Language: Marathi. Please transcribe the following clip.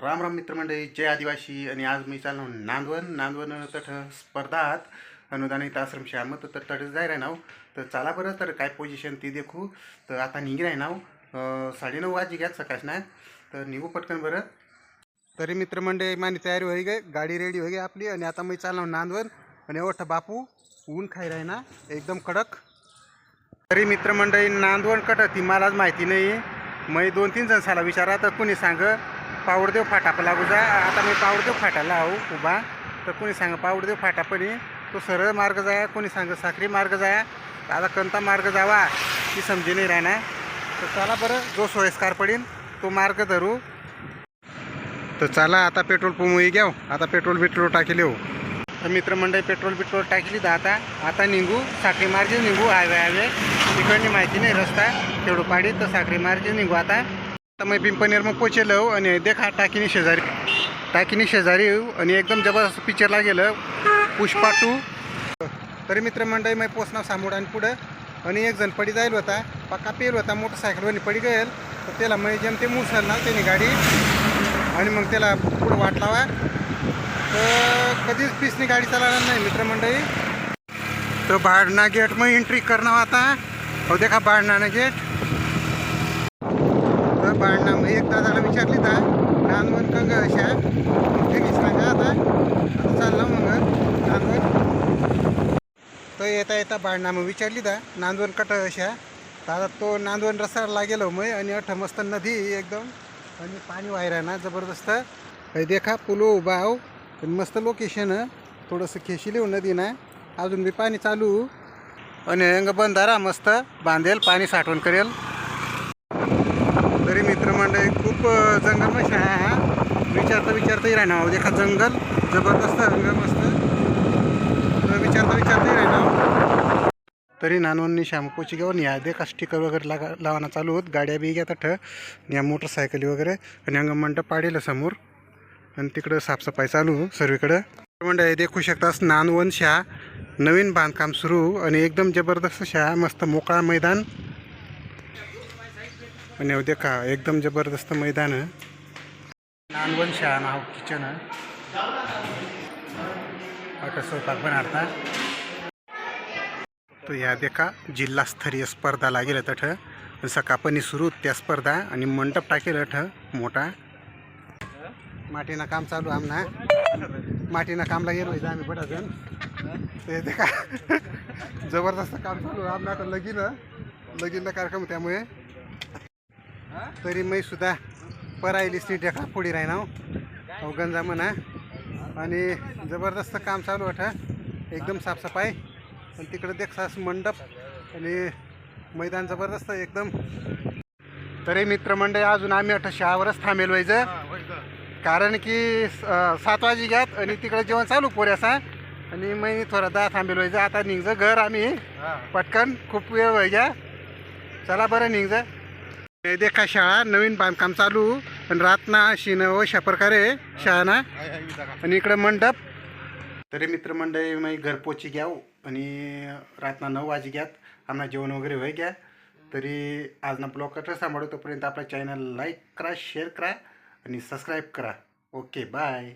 राम राम मित्रमंडळी जय आदिवासी आणि आज मी चाललो नांदवण नांदवण तठ स्पर्धात. अनुदानित आश्रम श्यामत तर तट जाय राय नाव. तर चला बरं तर काय पोझिशन ती देखू. तर आता निघी राय नाव. साडे साडेनऊ वाजी घ्या सकाश नाही तर निघू पटकन बरं. तरी मित्रमंडळी मानी तयारी होई गे गाडी रेडी होई गे आपली. आणि आता मी चाललो नांदवण आणि ओठ बापू ऊन खाई राही ना. एकदम कडक. तरी मित्रमंडळी नांदवण कट ती मलाच माहिती नाही मी दोन तीन जण साला विचारा तर कुणी सांग? पावडदेव फाटा लागू जा. आता मी पावडदेव फाटाला आहो उभा. तर कोणी सांग पावडदेव फाटापणी तो सरळ मार्ग जाया कोणी सांग साखरी मार्ग जाया आता कोणता मार्ग जावा. ती समजी नाही राहणार. तर चला बरं जो सोयस्कार पडेल तो मार्ग धरू. तर चला आता पेट्रोल पंप घ्याव. आता पेट्रोल बिट्रोल टाकेल हो. तर मित्रमंडळी पेट्रोल बिट्रोल टाकली तर आता आता निघू. साखरी मार्गे निघू हायवे हायवे. तिकडनी माहिती नाही रस्ता. तेवढं पाडी तर साखरी मार्गे निघू आता. आता मी पिंपनेर मग पोचेलो आणि देखा टाकीनी शेजारी. टाकीनी शेजारी येऊ आणि एकदम जबरदस्त पिक्चरला गेलं. पुष्पा टू तरी मित्रमंडळी मग पोचणार सामोड आणि पुढं. आणि एक जण पडी जाईल होता. पक्का पेल होता. मोटरसायकलवर पडी गेल. तर त्याला मग जमते मुसल ना त्याने गाडी. आणि मग त्याला पुढं वाट लावा. तर कधीच पिसनी गाडी चालवणार नाही मित्रमंडळी. तर बाळणा गेट मग एंट्री करणार आता हो देखा बाळणानं गेट मग एक दादाला विचारली तर नांदवण कंग अशा? त्यांनी आता? आता चाललं मग नांदवण तो येता येता बाळणा मग विचारली तर नांदवण कट अशा? तर आता तो नांदवण रस्त्याला लागेलो हो मग आणि अठ मस्त नदी एकदम. आणि पाणी वाहिरा ना जबरदस्त. देखा पुलो उभा आहो पण मस्त लोकेशन थोडंसं खेशील येऊ हो नदी ना. अजून बी पाणी चालू. आणि अंग बंधारा मस्त बांधेल पाणी साठवण करेल. तरी खूप जंगल मस्त आहे हा. विचारता विचारताही राहणार देखा जंगल जबरदस्त जंगल मस्त. तर विचारता विचारताही राहणार तरी नानवणी शॅम्पूची घेऊन या. देखा स्टिकर वगैरे लागा लावणं चालू होत. गाड्या बी घेतात ठ या मोटरसायकली वगैरे. आणि अंग मंडप पाडेल समोर. आणि तिकडं साफसफाई चालू सर्वीकडं. मंडळी देखू शकतास नानवन शहा नवीन बांधकाम सुरू. आणि एकदम जबरदस्त शहा मस्त मोकळा मैदान. आणि हे देखा एकदम जबरदस्त मैदान आहे. नानवन शहा नाव किचन आहे. आता स्वयंपाक बनाडता तो या देखा जिल्हास्तरीय स्पर्धा लागेल तठ सकाळपणी सुरू त्या स्पर्धा आणि मंडप टाकेल ठ मोठा. माटीनं काम चालू आमना. माटीनं कामला गेलो इथं आम्ही बडा जण ते देखा जबरदस्त काम चालू आमना आता लगीन लगीनचा कार्यक्रम त्यामुळे. तरी मी सुद्धा परायलीच ती ढेका पुढे राहिना हो. गंजा म्हणा आणि जबरदस्त काम चालू होतं एकदम साफसफाई. आणि तिकडे देखसास मंडप आणि मैदान जबरदस्त एकदम. तरी मित्रमंडळी अजून आम्ही आता शहावरच थांबेल व्हायचं कारण की सात वाजे घ्यात आणि तिकडे जेवण चालू पोऱ्यासा आणि मी थोडा दहा थांबेल व्हायचं आता निघचं घर आम्ही पटकन खूप वेळ व्हायच्या चला बरं निघचं हे देखा शाळा नवीन बांधकाम चालू. आणि रातना शिन व अशा प्रकारे शाळा आणि इकडं मंडप. तरी मित्रमंडळी मी घरपोची घ्याव. आणि रातना नऊ वाजे घ्यात. आम्हाला जेवण वगैरे होय घ्या. तरी आज ना ब्लॉग कटर सांभाळू तोपर्यंत आपला चॅनल लाईक करा शेअर करा. आणि सबस्क्राईब करा. Okay bye